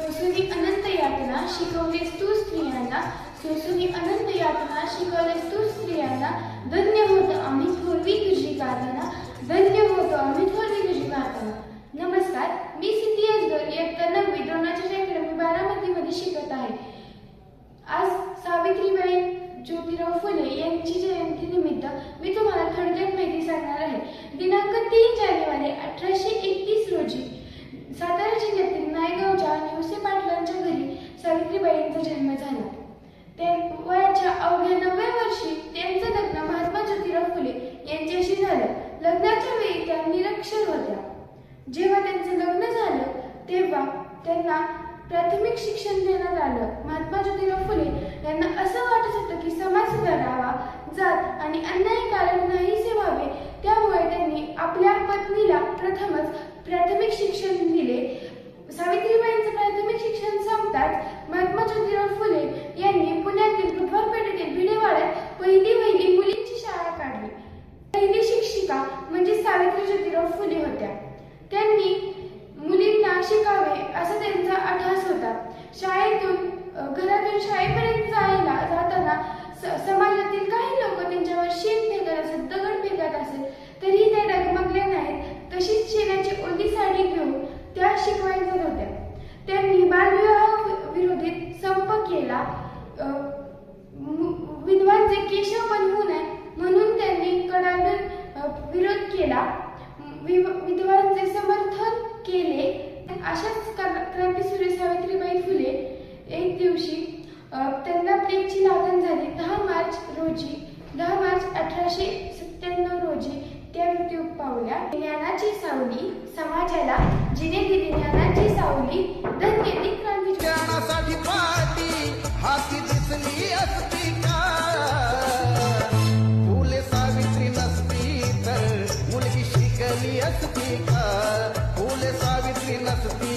सोसुनी अनंत यातना शिकवलेस तू स्त्रियांना. सोसुनी अनंत यातना शिकवलेस तू स्त्रियांना. धन्य होतो आम्ही थोरवी तुझी गाताना धन्य होतो आम्ही थोरवी तुझी गाताना नमस्कार मी सिद्धी असगर इयत्ता नववी द्रोणाचार्य अकॅडमी बारामतीमध्ये शिकत आहे. आज सावित्रीबाई ज्योतिराव फुले यांची जयंती निमित्त मी तुम्हाला थोडक्यात माहिती सांगणार आहे. दिनांक तीन जानेवारी अठराशे एकतीस रोजी वर्षी त्यांचं लग्न महात्मा ज्योतिराव फुले यांच्याशी झालं. लग्नाच्या वेळी त्या निरक्षर होत्या. जेव्हा त्यांचं लग्न झालं तेव्हा त्यांना प्राथमिक शिक्षण देण्यात आलं. महात्मा ज्योतिराव फुले यांना असं वाटत होतं की समाज सुधारावा जात आणि अन्य ज्योतिराव फुले होत्या. त्यांनी मुलींना शिकावे असा त्यांचा अभ्यास होता. शाळेतून घरातून शाळेपर्यंत जायला जाताना समाजातील काही लोक त्यांच्यावर शेण फेकत असत दगड फेकत असेल तरी त्या डगमगल्या नाहीत. तशीच शेणाची ओली साडी घेऊन त्या शिकवायच्या होत्या. त्यांनी बालविवाह विरोधी संप केला. अशाच क्रांती सूर्य सावित्रीबाई फुले एक दिवशी त्यांना प्लेगची लागण झाली. दहा मार्च रोजी दहा मार्च अठराशे सत्त्याण्णव रोजी त्या मृत्यू पावल्या. ज्ञानाची सावली समाजाला जिने दिली ज्ञानाची सावली धन्य क्रांती. नसती का? फुले सावित्री नसती